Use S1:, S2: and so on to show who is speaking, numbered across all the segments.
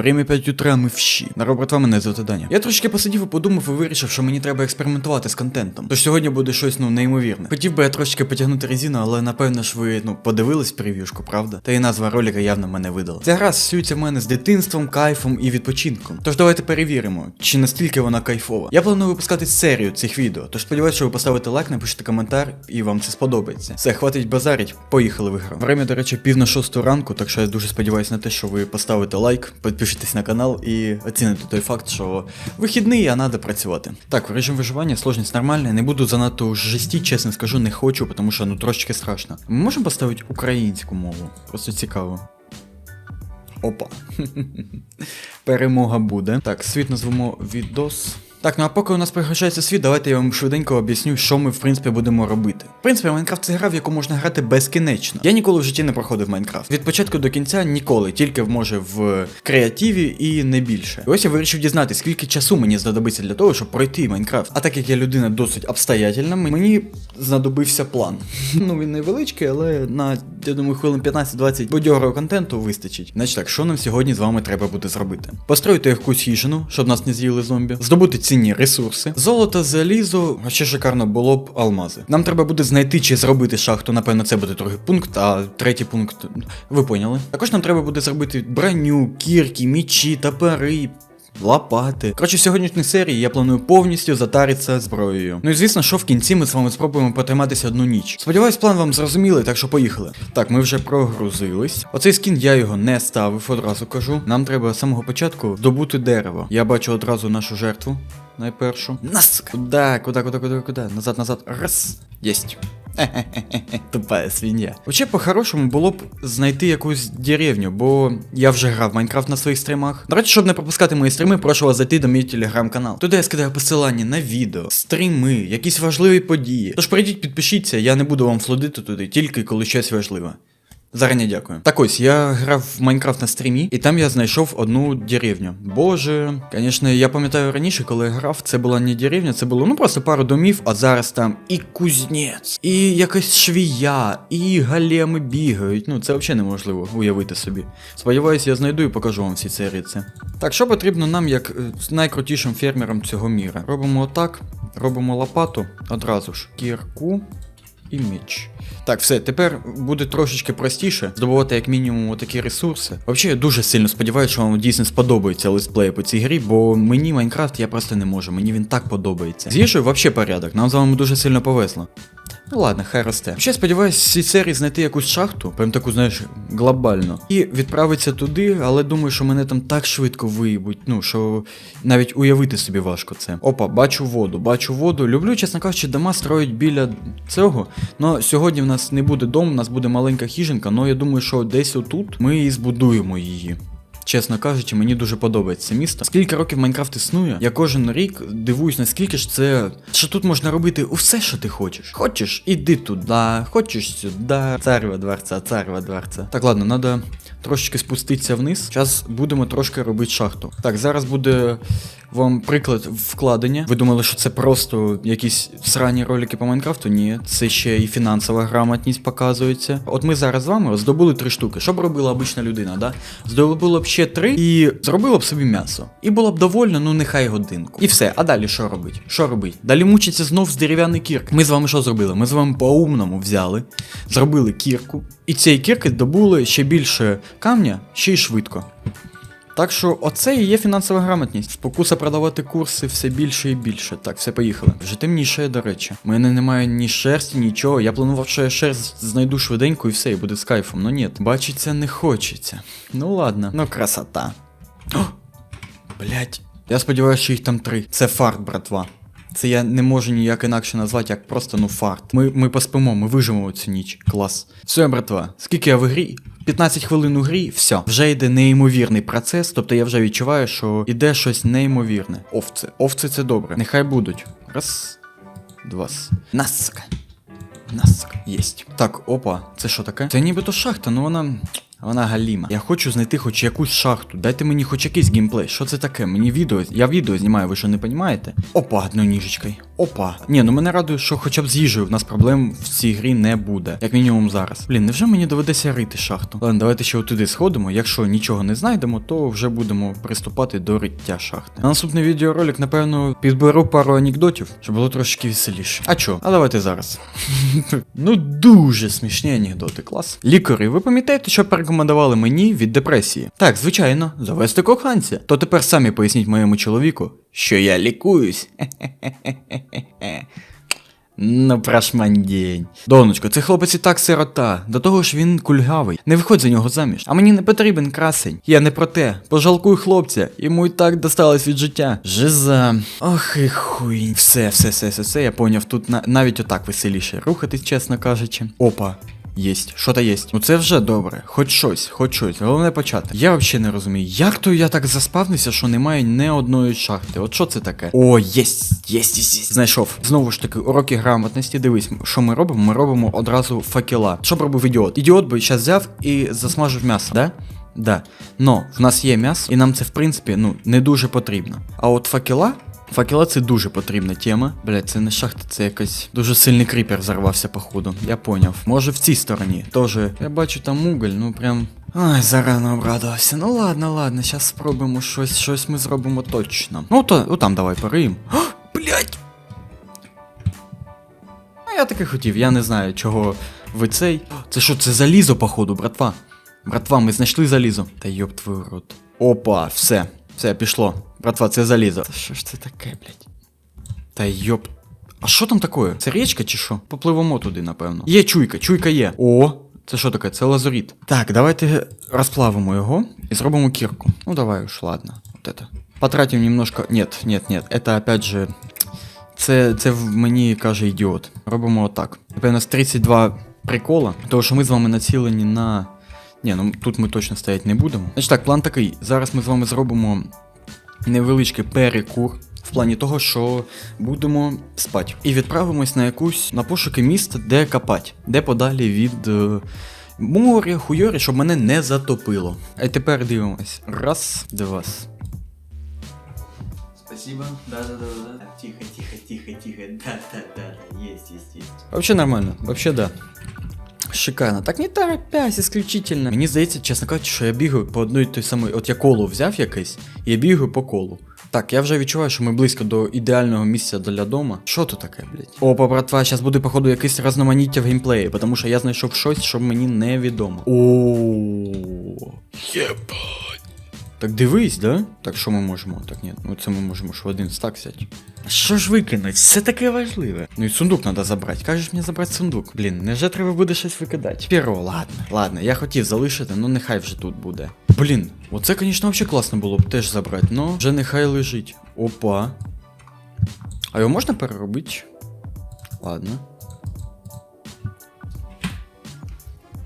S1: Время 5 утра ми вщі. Народ, братва, мене звати Даня. Я трошки посидів і подумав і вирішив, що мені треба експериментувати з контентом. Тож сьогодні буде щось ну неймовірне. Хотів би я трошки потягнути резину, але напевно ж ви ну подивились прев'юшку, правда? Та і назва ролика явно мене видала. Ця гра асоціюється в мене з дитинством, кайфом і відпочинком. Тож давайте перевіримо, чи настільки вона кайфова. Я планую випускати серію цих відео, тож сподіваюся, що ви поставите лайк, напишете коментар і вам це сподобається. Все, хватить базарить, поїхали в ігру. Время, до речі, пів на шосту ранку, так що я дуже сподіваюся на те, що ви поставите лайк, підпишитесь на канал і оціните той факт, що вихідний, а треба працювати. Так, в режим виживання, сложність нормальна, не буду занадто жесті, чесно скажу, не хочу, тому що ну трошечки страшно. Ми можемо поставити українську мову? Просто цікаво. Опа. Перемога буде. Так, світ назвемо відос. Так, ну а поки у нас прикрашається світ, давайте я вам швиденько об'ясню, що ми в принципі будемо робити. В принципі, Майнкрафт це гра, в яку можна грати безкінечно. Я ніколи в житті не проходив Майнкрафт. Від початку до кінця ніколи, тільки може в креативі і не більше. І ось я вирішив дізнатися, скільки часу мені знадобиться для того, щоб пройти Майнкрафт. А так як я людина досить обстоятельна, мені знадобився план. Ну він невеличкий, але на я думаю, хвилин 15-20 будь-якого контенту вистачить. Значить так, що нам сьогодні з вами треба буде зробити? Построїти якусь хижину, щоб нас не з'їли зомбі, здобути цінні ресурси, золото, залізо, а ще шикарно було б алмази. Нам треба буде знайти чи зробити шахту, напевно, це буде другий пункт, а третій пункт. Ви поняли. Також нам треба буде зробити броню, кірки, мічі, топори. Лопати. Коротше, в сьогоднішній серії я планую повністю затаритися зброєю. Ну і звісно, що в кінці ми з вами спробуємо потриматися одну ніч. Сподіваюсь, план вам зрозумілий, так що поїхали. Так, ми вже прогрузились. Оцей скін я його не ставив, одразу кажу. Нам треба з самого початку добути дерево. Я бачу одразу нашу жертву. Найпершу. Нас! Куда, куда, куда, куда, куда? Назад, назад. Раз. Єсть. Тупая свинья. Хоча по-хорошому було б знайти якусь деревню, бо я вже грав в Майнкрафт на своїх стрімах. До речі, щоб не пропускати мої стріми, прошу вас зайти до мій телеграм-канал. Туди я скидаю посилання на відео, стріми, якісь важливі події. Тож прийдіть, підпишіться, я не буду вам флодити туди, тільки коли щось важливе. Зарані дякую. Так ось, я грав в Майнкрафт на стрімі, і там я знайшов одну деревню. Боже, звісно, я пам'ятаю раніше, коли я грав, це була не деревня, це було ну просто пару домів, а зараз там і кузнець, і якась швія, і галеми бігають. Ну це взагалі неможливо уявити собі. Сподіваюсь, я знайду і покажу вам всі ці риці. Так, що потрібно нам, як е, найкрутішим фермерам цього міра? Робимо отак, робимо лопату одразу ж. Кірку і меч. Так, все, тепер буде трошечки простіше здобувати як мінімум такі ресурси. Взагалі, я дуже сильно сподіваюся, що вам дійсно сподобається летсплей по цій грі, бо мені Майнкрафт я просто не можу, мені він так подобається. З їжею взагалі порядок, нам з вами дуже сильно повезло. Ну ладно, хай росте. Ще сподіваюсь, в цій серії знайти якусь шахту, прям таку, знаєш, глобальну. І відправитися туди, але думаю, що мене там так швидко виїбуть, ну що навіть уявити собі важко це. Опа, бачу воду, бачу воду. Люблю, чесно кажучи, дома строїть біля цього. Но сьогодні в нас не буде дому, у нас буде маленька хіжинка, але я думаю, що десь отут ми і збудуємо її. Чесно кажучи, мені дуже подобається місто. Скільки років Майнкрафт існує, я кожен рік дивуюсь, наскільки ж це. Що тут можна робити усе, що ти хочеш. Хочеш, іди туди, хочеш сюди. Царва дворця, царва дворця. Так, ладно, треба трошечки спуститися вниз. Зараз будемо трошки робити шахту. Так, зараз буде вам приклад вкладення. Ви думали, що це просто якісь срані ролики по Майнкрафту? Ні, це ще і фінансова грамотність показується. От ми зараз з вами здобули три штуки. Що б робила обична людина, да? Здобула б ще три і зробила б собі м'ясо. І була б довольна, ну нехай годинку. І все. А далі що робить? Що робить? Далі мучиться знов з дерев'яний кірк. Ми з вами що зробили? Ми з вами по-умному взяли, зробили кірку. І цієї кірки добули ще більше камня, ще й швидко. Так що оце і є фінансова грамотність. Спокуса продавати курси все більше і більше. Так, все поїхали. Вже темніше, до речі. У мене немає ні шерсті, нічого. Я планував, що я шерсть знайду швиденько і все, і буде з кайфом. Ну ні, бачиться не хочеться. Ну ладно, ну красота. Блять. Я сподіваюся, що їх там три. Це фарт, братва. Це я не можу ніяк інакше назвати, як просто ну фарт. Ми, ми поспимо, ми виживемо цю ніч. Клас. Все, братва, скільки я в грі? 15 хвилин у грі, все. Вже йде неймовірний процес, тобто я вже відчуваю, що йде щось неймовірне. Овці. Овці це добре. Нехай будуть. Раз, два. Насика. Насика. Єсть. Так, опа, це що таке? Це нібито шахта, ну вона. Вона галіма. Я хочу знайти хоч якусь шахту. Дайте мені хоч якийсь геймплей. Що це таке? Мені відео. Я відео знімаю, ви що не розумієте? Опа, одною ніжечкою. Опа. Ні, ну мене радує, що хоча б з їжею в нас проблем в цій грі не буде. Як мінімум зараз. Блін, невже мені доведеться рити шахту? Ладно, давайте ще отуди сходимо. Якщо нічого не знайдемо, то вже будемо приступати до риття шахти. На наступний відеоролик, напевно, підберу пару анекдотів, щоб було трошки веселіше. А чо? А давайте зараз. ну дуже смішні анекдоти, клас. Лікарі, ви пам'ятаєте, що порекомендували мені від депресії? Так, звичайно, завести коханця. То тепер самі поясніть моєму чоловіку, що я лікуюсь. Ну, прошмандень. Донечко, це хлопець і так сирота. До того ж він кульгавий. Не виходь за нього заміж. А мені не потрібен красень. Я не про те. Пожалкуй хлопця. Йому і так досталось від життя. Жиза. Ох і хуй. Все, все, все, все, все, я поняв. Тут на- навіть отак веселіше рухатись, чесно кажучи. Опа. Єсть, що то єсть. Ну це вже добре. Хоч щось, хоч щось. Головне почати. Я взагалі не розумію, як то я так заспавнився, що немає ні одної шахти. От що це таке? О, єсть, єсть, єсть, єсть. Знайшов. Знову ж таки, уроки грамотності. Дивись, що ми робимо? Ми робимо одразу факела. Що б робив ідіот? Ідіот би зараз взяв і засмажив м'ясо, да? Да. Но в нас є м'ясо, і нам це в принципі ну не дуже потрібно. А от факела. Факела це дуже потрібна тема. Блять, це не шахта, це якийсь дуже сильний кріпер зарвався, походу. Я поняв. Може в цій стороні. Тоже. Я бачу там уголь, ну прям. Ай, зарано обрадувався. Ну ладно, ладно, зараз спробуємо щось, щось ми зробимо точно. Ну то, ну там давай пориємо. Блять! А я таки хотів, я не знаю, чого ви цей. Це що, це залізо, походу, братва. Братва, ми знайшли залізо. Та йоп твою рот. Опа, все. Все, пішло. Братва, це залізо. Та що ж це таке, блядь? Та йоп. А що там таке? Це річка чи що? Попливемо туди, напевно. Є чуйка, чуйка є. О, це що таке? Це лазуріт. Так, давайте розплавимо його і зробимо кірку. Ну давай уж, ладно. Вот это. Потратим немножко. Нет, нет, нет. Это опять же. Це, це мені каже ідіот. Робимо отак. Тепер у нас 32 прикола, тому що ми з вами націлені на. Ні, ну тут ми точно стояти не будемо. Значить так, план такий. Зараз ми з вами зробимо невеличкий перекур. В плані того, що будемо спати. І відправимось на якусь на пошуки міста, де копати, де подалі від е, моря, хуйорі, щоб мене не затопило. А тепер дивимось. Раз, два.
S2: Спасибо. Да, да, да, да. Тихо, тихо, тихо, тихо. Да, да, да. Есть, есть, есть.
S1: Вообще нормально, вообще да. Шикарно. Так не торопясь, исключительно. Мені здається, чесно кажучи, що я бігаю по одній той самій. От я коло взяв якесь, я бігаю по колу. Так, я вже відчуваю, що ми близько до ідеального місця для дома. Що тут таке, блядь? Опа, братва, зараз буде, походу, якесь разноманіття в геймплеї, тому що я знайшов щось, що мені невідомо. О, єбать. Так дивись, да? Так що ми можемо? Так ні, ну це ми можемо ж в один стак взяти. Що ж викинуть? Все таке важливе. Ну і сундук треба забрати. Кажеш мені забрати сундук. Блін, невже треба буде щось викидати? Перо, ладно, ладно, я хотів залишити, ну нехай вже тут буде. Блін, оце, звісно, взагалі класно було б теж забрати, но вже нехай лежить. Опа. А його можна переробити? Ладно.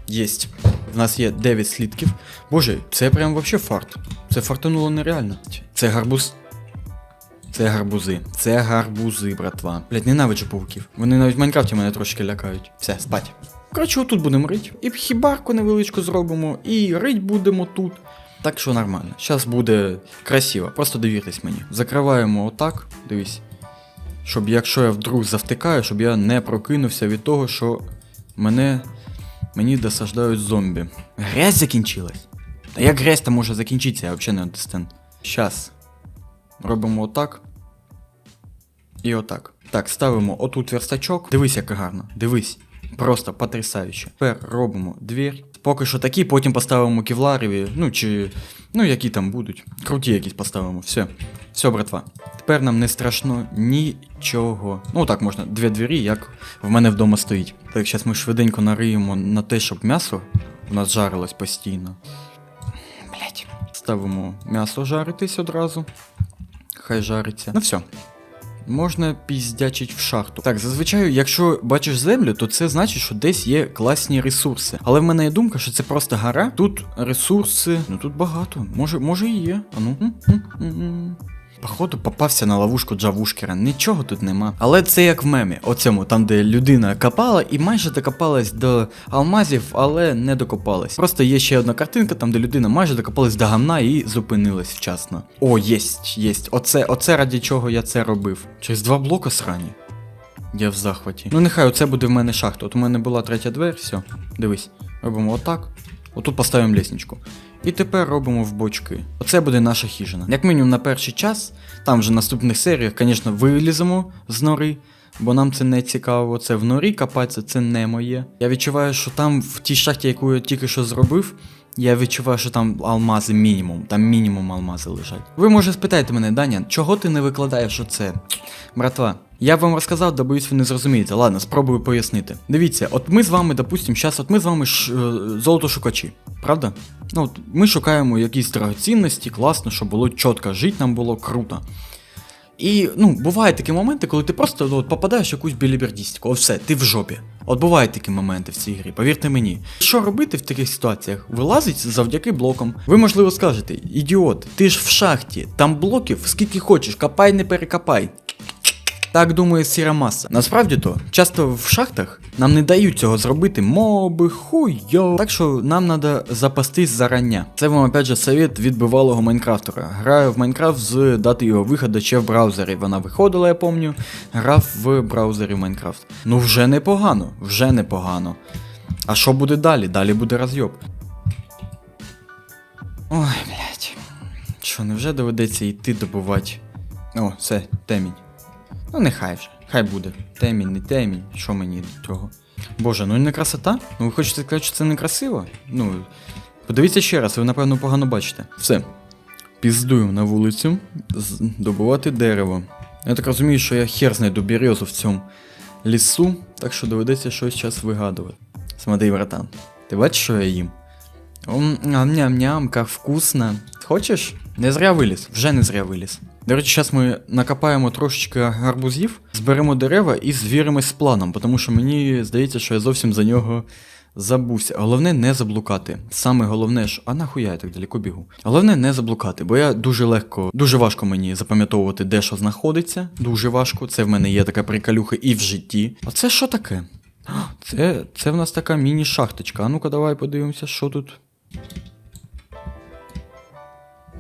S1: Єсть. В нас є 9 слідків. Боже, це прям вообще фарт. Це фартануло нереально. Це гарбуз. Це гарбузи. Це гарбузи, братва. Блять, ненавиджу пауків. Вони навіть в Майнкрафті мене трошки лякають. Все, спать. Коротше, отут будемо рить. І хібарку невеличку зробимо, і рить будемо тут. Так що нормально. Зараз буде красиво. Просто довіртесь мені. Закриваємо отак, дивись. Щоб якщо я вдруг завтикаю, щоб я не прокинувся від того, що мене. Мені досаждають зомбі. Грязь закінчилась. Та як грязь там може закінчитися, я взагалі не understand. Щас. Робимо отак. І отак. Так, ставимо отут верстачок. Дивись, як гарно. Дивись. Просто потрясающе. Тепер робимо двір. Поки що такі, потім поставимо кевларові, ну чи. Ну, які там будуть. Круті якісь поставимо. Все. Все, братва. Тепер нам не страшно нічого. Ну, так можна, дві двері, як в мене вдома стоїть. Так, зараз ми швиденько нариємо на те, щоб м'ясо у нас жарилось постійно. Ставимо м'ясо жаритись одразу. Хай жариться. Ну все. Можна піздячить в шахту. Так, зазвичай, якщо бачиш землю, то це значить, що десь є класні ресурси. Але в мене є думка, що це просто гора. Тут ресурси. Ну тут багато. Може, може і є. А ну. М-м-м-м. Походу попався на ловушку Джавушкера. Нічого тут нема. Але це як в мемі, оцьому, там, де людина копала і майже докопалась до алмазів, але не докопалась. Просто є ще одна картинка, там де людина майже докопалась до гамна і зупинилась вчасно. О, єсть, єсть. Оце, оце раді чого я це робив. Через два блока срані. Я в захваті. Ну нехай оце буде в мене шахта. От у мене була третя двері, все. Дивись. Робимо отак. Отут поставимо лісничку. І тепер робимо в бочки. Оце буде наша хижина. Як мінімум на перший час, там вже в наступних серіях, звісно, виліземо з нори, бо нам це не цікаво. Це в норі копатися, це не моє. Я відчуваю, що там в тій шахті, яку я тільки що зробив, я відчуваю, що там алмази мінімум, там мінімум алмази лежать. Ви може спитаєте мене, Даня, чого ти не викладаєш оце? Братва, я вам розказав, да боюсь, ви не зрозумієте. Ладно, спробую пояснити. Дивіться, от ми з вами, допустим, зараз от ми з вами ш, е, золотошукачі, правда? Ну, от ми шукаємо якісь драгоцінності, класно, щоб було чітко, жити нам було круто. І ну, бувають такі моменти, коли ти просто ну, от, попадаєш в якусь білібердістику, О, все, ти в жопі. От бувають такі моменти в цій грі, повірте мені. Що робити в таких ситуаціях? Вилазить завдяки блокам. Ви, можливо, скажете, ідіот, ти ж в шахті, там блоків скільки хочеш, копай, не перекопай. Так думає сіра маса. Насправді то, часто в шахтах нам не дають цього зробити моби, хуйо. Так що нам треба запастись зарання. Це вам опять же совет від бивалого майнкрафтера. Граю в Майнкрафт з дати його виходу ще в браузері. Вона виходила, я пам'ятаю. Грав в браузері Майнкрафт. Ну вже непогано, вже непогано. А що буде далі? Далі буде розйоб. Ой, блядь. Що, невже доведеться йти добувати? О, все, темінь. Ну, нехай вже, хай буде. Темінь, не темінь, що мені до того. Боже, ну не красота? Ну ви хочете сказати, що це не красиво? Ну, подивіться ще раз, ви напевно погано бачите. Все. Піздую на вулицю, добувати дерево. Я так розумію, що я хер знайду березу в цьому лісу, так що доведеться щось час вигадувати. Смотри, братан, ти бачиш, що я їм? Ом, ням-ням, как вкусно. Хочеш? Не зря виліз, вже не зря виліз. До речі, зараз ми накопаємо трошечки гарбузів, зберемо дерева і звіримось з планом, тому що мені здається, що я зовсім за нього забувся. Головне не заблукати. Саме головне, що. А нахуя я так далеко бігу? Головне не заблукати, бо я дуже легко, дуже важко мені запам'ятовувати, де що знаходиться. Дуже важко. Це в мене є така приколюха і в житті. А це що таке? Це, це в нас така міні-шахточка. А ну-ка, давай подивимося, що тут.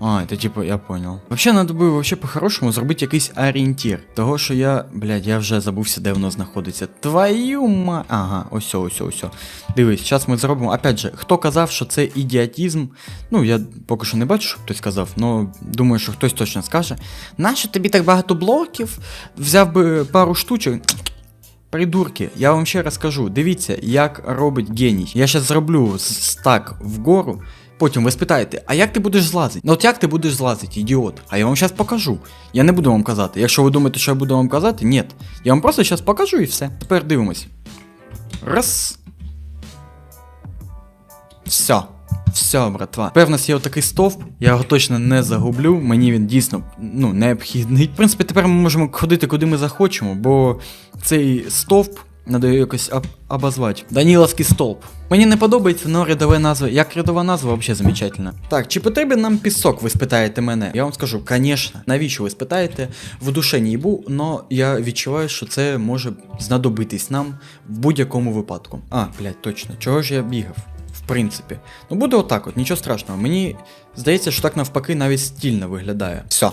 S1: А, это типа, я понял. Вообще, надо би вообще по-хорошому зробити якийсь орієнтір. Того, що я, блядь, я вже забувся, де воно знаходиться. Твою ма. Ага, ось, ось, ось. Дивись, зараз ми зробимо. Опять же, хто казав, що це ідіотізм? Ну, я поки що не бачу, що хтось сказав, але думаю, що хтось точно скаже. Нащо тобі так багато блоків? Взяв би пару штучок. Придурки, я вам ще раз кажу, дивіться, як робить геній. Я зараз зроблю стак вгору. Потім ви спитаєте, а як ти будеш злазити? Ну от як ти будеш злазити, ідіот? А я вам зараз покажу. Я не буду вам казати. Якщо ви думаєте, що я буду вам казати, ні. Я вам просто зараз покажу і все. Тепер дивимось. Раз. Все. Все, братва. Нас є отакий стовп, я його точно не загублю. Мені він дійсно ну, необхідний. В принципі, тепер ми можемо ходити куди ми захочемо, бо цей стовп Надо його якось об- обозвати. Даніловський столб. Мені не подобається, но рядова назва. Як рядова назва, взагалі замечательно. Так, чи потрібен нам пісок, ви спитаєте мене? Я вам скажу, звісно. Навіщо ви спитаєте? В душе не їбу, но я відчуваю, що це може знадобитись нам в будь-якому випадку. А, блядь, точно. Чого ж я бігав? В принципі. Ну буде отак от, нічого страшного. Мені здається, що так навпаки навіть стільно виглядає. Все.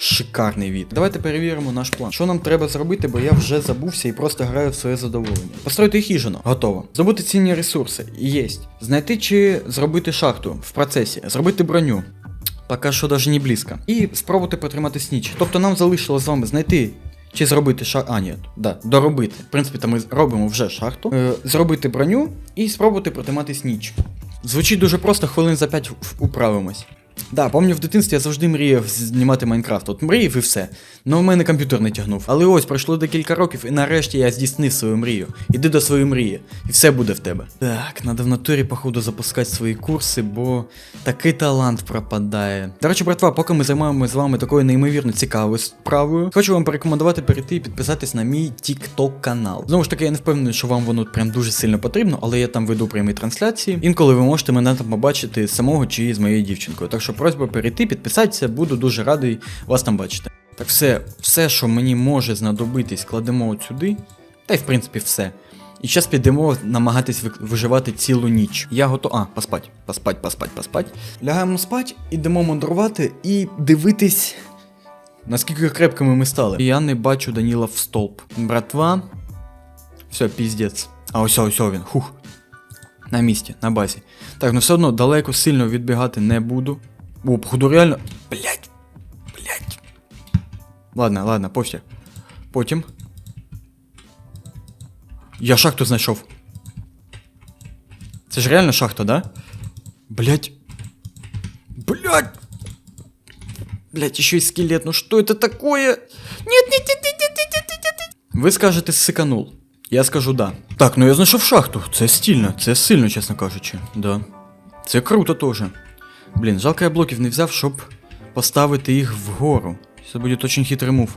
S1: Шикарний від. Давайте перевіримо наш план. Що нам треба зробити, бо я вже забувся і просто граю в своє задоволення. Построїти хижину, готово. Здобути цінні ресурси, єсть. Знайти чи зробити шахту в процесі, зробити броню. Поки що навіть не близько. І спробувати потримати сніч. Тобто нам залишилось з вами знайти. Чи зробити шахту. А, ні, да, доробити. В принципі, там ми робимо вже шахту. Е, зробити броню і спробувати протримати сніч. Звучить дуже просто, хвилин за 5 управимось. Да, пам'ятаю, в дитинстві я завжди мріяв знімати Майнкрафт. От мріяв і все. Но в мене комп'ютер не тягнув. Але ось пройшло декілька років, і нарешті я здійснив свою мрію. Іди до своєї мрії, і все буде в тебе. Так, надо в натурі, походу, запускати свої курси, бо такий талант пропадає. До речі, братва, поки ми займаємося з вами такою неймовірно цікавою справою, хочу вам порекомендувати перейти і підписатись на мій TikTok канал. Знову ж таки, я не впевнений, що вам воно прям дуже сильно потрібно, але я там веду прямі трансляції. Інколи ви можете мене там побачити самого чи з моєю дівчинкою. Так що що просьба перейти, підписатися, буду дуже радий вас там бачити. Так все, все, що мені може знадобитись, кладемо от сюди. Та й в принципі все. І зараз підемо намагатись виживати цілу ніч. Я готов. А, поспать, поспать, поспать, поспать. Лягаємо спать, ідемо мандрувати і дивитись, наскільки крепкими ми стали. Я не бачу Даніла в столб. Братва. Все, піздець. А ось ось він. Хух. На місці, на базі. Так, ну все одно далеко сильно відбігати не буду. О, походу реально... Блять. Блять. Ладно, ладно, пофиг. потим. Я шахту знайшов. Це ж реально шахта, да? Блять. Блять. Блять, еще и скелет. Ну что это такое? Нет, нет, нет, нет, нет, нет, нет, нет. Вы скажете, сыканул? Я скажу да. Так, ну я знайшов шахту. Це стильно, це сильно, чесно кажучи. Да. Це круто тоже. Блін, жалко я блоків не взяв, щоб поставити їх вгору. Це буде очень хитрий мув.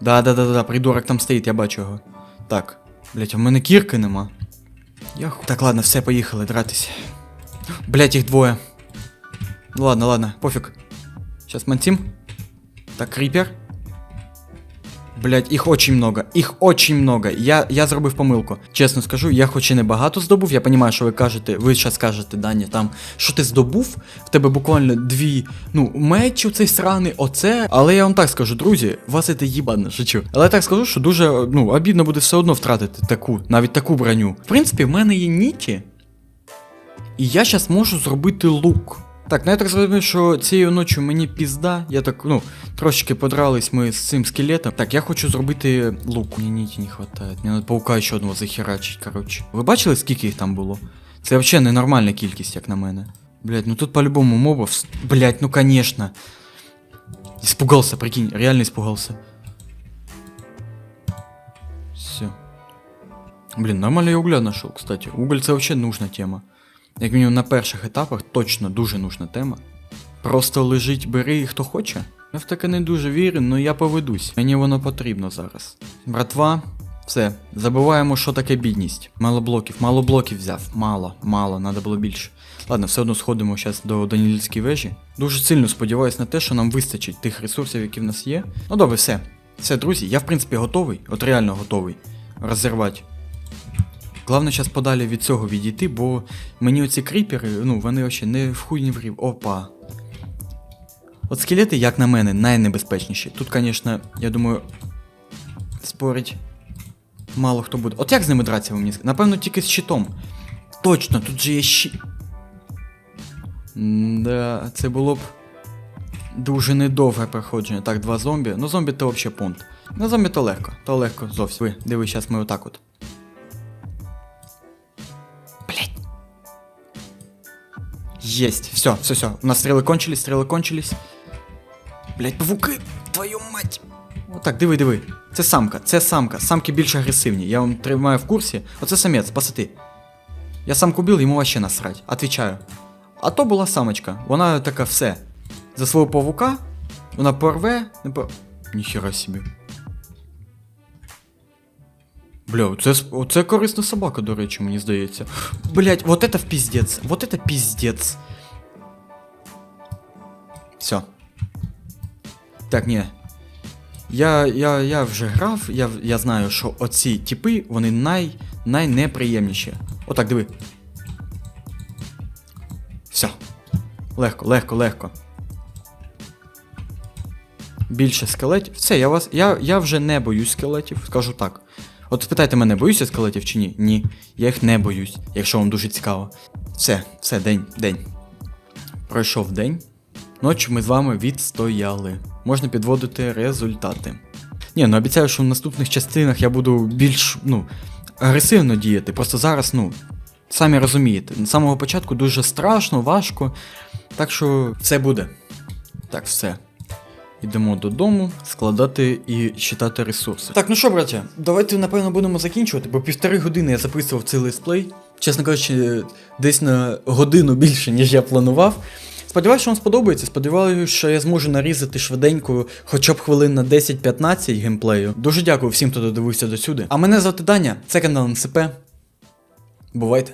S1: Да, да, да, да, придурок там стоїть, я бачу його. Так. Блять, а в мене кірки нема. Я ху... Так, ладно, все, поїхали дратись. Блять, їх двоє. Ну ладно, ладно, пофіг. Сейчас мантим. Так, крипер. Блять, їх очень много. Їх очень много. Я, я зробив помилку. Чесно скажу, я хоч і не багато здобув. Я розумію, що ви кажете, ви зараз кажете, Даня, там, що ти здобув, в тебе буквально дві, ну, мечі цей сраний, оце. Але я вам так скажу, друзі, вас це їбано, шучу. Але я так скажу, що дуже, ну, обідно буде все одно втратити таку, навіть таку броню. В принципі, в мене є ніті. І я зараз можу зробити лук. Так, ну я так зрозумів, що цією ночі мені пізда. Я так, ну, трошечки подрались ми з цим скелетом. Так, я хочу зробити лук. Мені ніті не хватає. Мені треба паука ще одного захерачить, коротше. Ви бачили, скільки їх там було? Це взагалі ненормальна кількість, як на мене. Блять, ну тут по-любому моба. вс- Блять, ну конечно. Испугался, прикинь, реально испугался. Все. Блин, нормально я угля нашел, кстати. Уголь це вообще нужна тема. Як мінімум на перших етапах точно дуже нужна тема. Просто лежить, бери хто хоче. Я в таке не дуже вірю, але я поведусь. Мені воно потрібно зараз. Братва, все, забуваємо, що таке бідність. Мало блоків, мало блоків взяв. Мало, мало, треба було більше. Ладно, все одно сходимо зараз до Данілівської вежі. Дуже сильно сподіваюся на те, що нам вистачить тих ресурсів, які в нас є. Ну добре, все. Все, друзі, я в принципі готовий, от реально готовий розірвати Главное зараз подалі від цього відійти, бо мені оці кріпери, ну, вони вообще не в хуй не в. Опа. От скелети, як на мене, найнебезпечніші. Тут, звісно, я думаю, спорить. Мало хто буде. От як з ними дратися ви мені? Напевно, тільки з щитом. Точно, тут же є щит. Да, це було б дуже недовге проходження. Так, два зомбі. Ну, зомбі то взагалі пункт. Ну, зомбі то легко, то легко зовсім. Ви, диви, зараз ми отак от. Есть. Все, все, все. У нас стрелы кончились, стрелы кончились. Блять, павуки, твою мать. Отак, диви, диви. Це самка, це самка. Самки більш агресивні. Я вам тримаю в курсі. Оце самець, пасати. Я самку бив, йому вообще насрать. Отвічаю. А то була самочка. Вона така все. За свого павука вона порве, не пор... Ніхера собі. Бля, це, оце корисна собака, до речі, мені здається. Блять, вот это в пиздец. Вот это пиздец. Все. Так, ні. Я, я, я вже грав, я, я знаю, що оці типи, вони най, найнеприємніші. Отак, диви. Все. Легко, легко, легко. Більше скелетів. Все, я вас. Я, я вже не боюсь скелетів, скажу так. От спитайте мене, боюся скелетів чи ні? Ні. Я їх не боюсь, якщо вам дуже цікаво. Все, все, день, день. Пройшов день. Ночі ми з вами відстояли. Можна підводити результати. Ні, ну обіцяю, що в наступних частинах я буду більш, ну, агресивно діяти. Просто зараз, ну, самі розумієте, з самого початку дуже страшно, важко. Так що все буде. Так, все. Йдемо додому, складати і читати ресурси. Так, ну що, браття, давайте напевно будемо закінчувати, бо півтори години я записував цей летсплей. Чесно кажучи, десь на годину більше, ніж я планував. Сподіваюся, що вам сподобається. Сподіваюся, що я зможу нарізати швиденько хоча б хвилин на 10-15 геймплею. Дуже дякую всім, хто додивився до сюди. А мене звати Даня, це канал НСП. Бувайте.